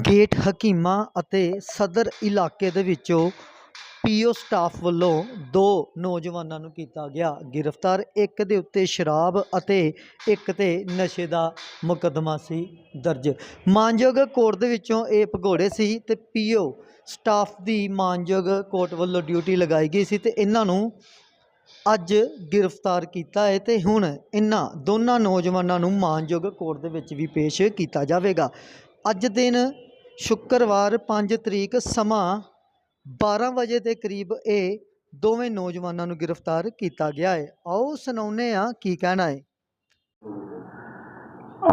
Gate Hakiman ਅਤੇ ਸਦਰ ਇਲਾਕੇ ਦੇ ਵਿੱਚੋਂ ਪੀਓ ਸਟਾਫ ਵੱਲੋਂ ਦੋ ਨੌਜਵਾਨਾਂ ਨੂੰ ਕੀਤਾ ਗਿਆ ਗ੍ਰਿਫਤਾਰ, ਇੱਕ ਦੇ ਉੱਤੇ ਸ਼ਰਾਬ ਅਤੇ ਇੱਕ ਤੇ ਨਸ਼ੇ ਦਾ ਮੁਕੱਦਮਾ ਸੀ ਦਰਜ। ਮਾਨਯੋਗ ਕੋਰਟ ਦੇ ਵਿੱਚੋਂ ਇਹ ਭਗੌੜੇ ਸੀ ਤੇ ਪੀਓ ਸਟਾਫ ਦੀ ਮਾਨਯੋਗ ਕੋਰਟ ਵੱਲੋਂ ਡਿਊਟੀ ਲਗਾਈ ਗਈ ਸੀ ਤੇ ਇਹਨਾਂ ਨੂੰ ਅੱਜ ਗ੍ਰਿਫਤਾਰ ਕੀਤਾ ਹੈ ਤੇ ਹੁਣ ਇਹਨਾਂ ਦੋਨਾਂ ਨੌਜਵਾਨਾਂ ਨੂੰ ਮਾਨਯੋਗ ਕੋਰਟ ਦੇ ਵਿੱਚ ਵੀ ਪੇਸ਼ ਕੀਤਾ ਜਾਵੇਗਾ। ਅੱਜ ਦਿਨ ਸ਼ੁੱਕਰਵਾਰ 5 ਤਰੀਕ ਸਮਾਂ 12 ਵਜੇ ਦੇ ਕਰੀਬ ਇਹ ਦੋਵੇਂ ਨੌਜਵਾਨਾਂ ਨੂੰ ਗ੍ਰਿਫਤਾਰ ਕੀਤਾ ਗਿਆ ਹੈ। ਆਓ ਸੁਣਾਉਂਦੇ ਆ ਕੀ ਕਹਿਣਾ ਹੈ।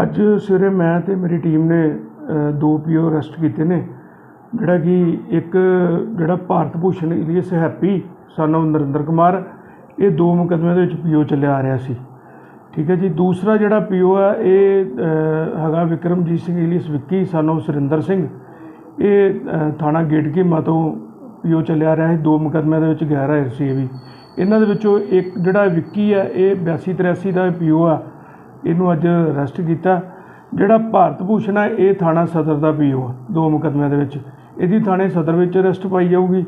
ਅੱਜ ਸਵੇਰੇ ਮੈਂ ਤੇ ਮੇਰੀ ਟੀਮ ਨੇ ਅ, ਦੋ ਪੀਓ ਅਰੈਸਟ ਕੀਤੇ ਨੇ ਜਿਹੜਾ ਕਿ ਇੱਕ ਜਿਹੜਾ Bharat Bhushan alias Happy son Narinder Kumar ਇਹ ਦੋ ਮੁਕੱਦਮਿਆਂ ਦੇ ਵਿੱਚ ਪੀਓ ਚੱਲਿਆ ਆ ਰਿਹਾ ਸੀ। ਠੀਕ ਹੈ ਜੀ। ਦੂਸਰਾ ਜਿਹੜਾ ਪੀਓ ਆ ਇਹ ਹੈਗਾ ਵਿਕਰਮਜੀਤ ਸਿੰਘ ਇਲੀਅਸ ਵਿੱਕੀ ਸਾਨੂੰ ਸੁਰਿੰਦਰ ਸਿੰਘ। ਇਹ ਅ, ਥਾਣਾ ਗੇਟਕੀਮਾ ਤੋਂ ਪੀਓ ਚੱਲਿਆ ਰਿਹਾ ਸੀ ਦੋ ਮੁਕੱਦਮਿਆਂ ਦੇ ਵਿੱਚ ਗੈਰ ਹਾਜ਼ਰ ਸੀ ਇਹ ਵੀ। ਇਹਨਾਂ ਦੇ ਵਿੱਚੋਂ ਇੱਕ ਜਿਹੜਾ ਵਿੱਕੀ ਆ ਇਹ 82 83 ਦਾ ਪੀਓ ਆ। ਇਹਨੂੰ ਅੱਜ ਅਰੈਸਟ ਕੀਤਾ। ਜਿਹੜਾ ਭਾਰਤ ਭੂਸ਼ਣ ਆ ਇਹ ਥਾਣਾ ਸਦਰ ਦਾ ਪੀਓ ਆ ਦੋ ਮੁਕੱਦਮਿਆਂ ਦੇ ਵਿੱਚ। ਇਹਦੀ ਥਾਣੇ ਸਦਰ ਵਿੱਚ ਅਰੈਸਟ ਪਾਈ ਜਾਊਗੀ।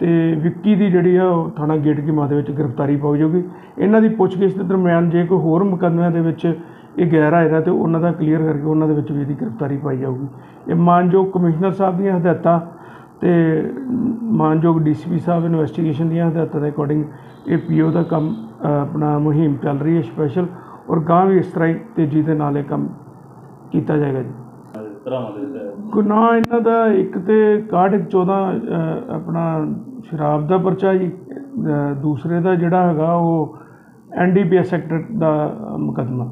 ਤੇ ਵਿੱਕੀ ਦੀ ਜਿਹੜੀ ਆ, ਉਹ ਥਾਣਾ ਗੇਟ ਕੀ ਦੇ ਵਿੱਚ ਗ੍ਰਿਫਤਾਰੀ ਪਾਈ ਜਾਊਗੀ। ਇਹਨਾਂ ਦੀ ਪੁੱਛਗਿੱਛ ਦੇ ਦਰਮਿਆਨ ਜੇ ਕੋਈ ਹੋਰ ਮੁਕੱਦਮਿਆਂ ਦੇ ਵਿੱਚ ਇਹ ਗੈਰ ਹਾਜ਼ਰ ਹੈ ਤੇ ਉਹਨਾਂ ਦਾ ਕਲੀਅਰ ਕਰਕੇ ਉਹਨਾਂ ਦੇ ਵਿੱਚ ਵੀ ਇਹਦੀ ਗ੍ਰਿਫਤਾਰੀ ਪਾਈ ਜਾਊਗੀ। ਇਹ ਮਾਨਯੋਗ ਕਮਿਸ਼ਨਰ ਸਾਹਿਬ ਦੀਆਂ ਹਦਾਇਤਾਂ ਤੇ ਮਾਨਯੋਗ ਡੀਸੀਪੀ ਸਾਹਿਬ ਇਨਵੈਸਟੀਗੇਸ਼ਨ ਦੀਆਂ ਹਦਾਇਤਾਂ ਦੇ ਅਕੋਰਡਿੰਗ ਇਹ ਪੀਓ ਦਾ ਕੰਮ ਆਪਣਾ ਮੁਹਿੰਮ ਚੱਲ ਰਹੀ ਹੈ ਸਪੈਸ਼ਲ ਔਰ ਗਾਂ ਵੀ ਇਸ ਤਰ੍ਹਾਂ ਹੀ ਤੇਜ਼ੀ ਦੇ ਨਾਲ ਇਹ ਕੰਮ ਕੀਤਾ ਜਾਏਗਾ ਜੀ। ਧਰਾਵਾਂ ਦੇ ਵਿੱਚ ਗੁਨਾਹ ਇਹਨਾਂ ਦਾ ਇੱਕ ਤੇ 61 14 ਆਪਣਾ ਸ਼ਰਾਬ ਦਾ ਪਰਚਾ ਜੀ। ਦੂਸਰੇ ਦਾ ਜਿਹੜਾ ਹੈਗਾ ਉਹ ਐਨਡੀਪੀਐਸ ਸੈਕਟਰ ਦਾ ਮੁਕੱਦਮਾ।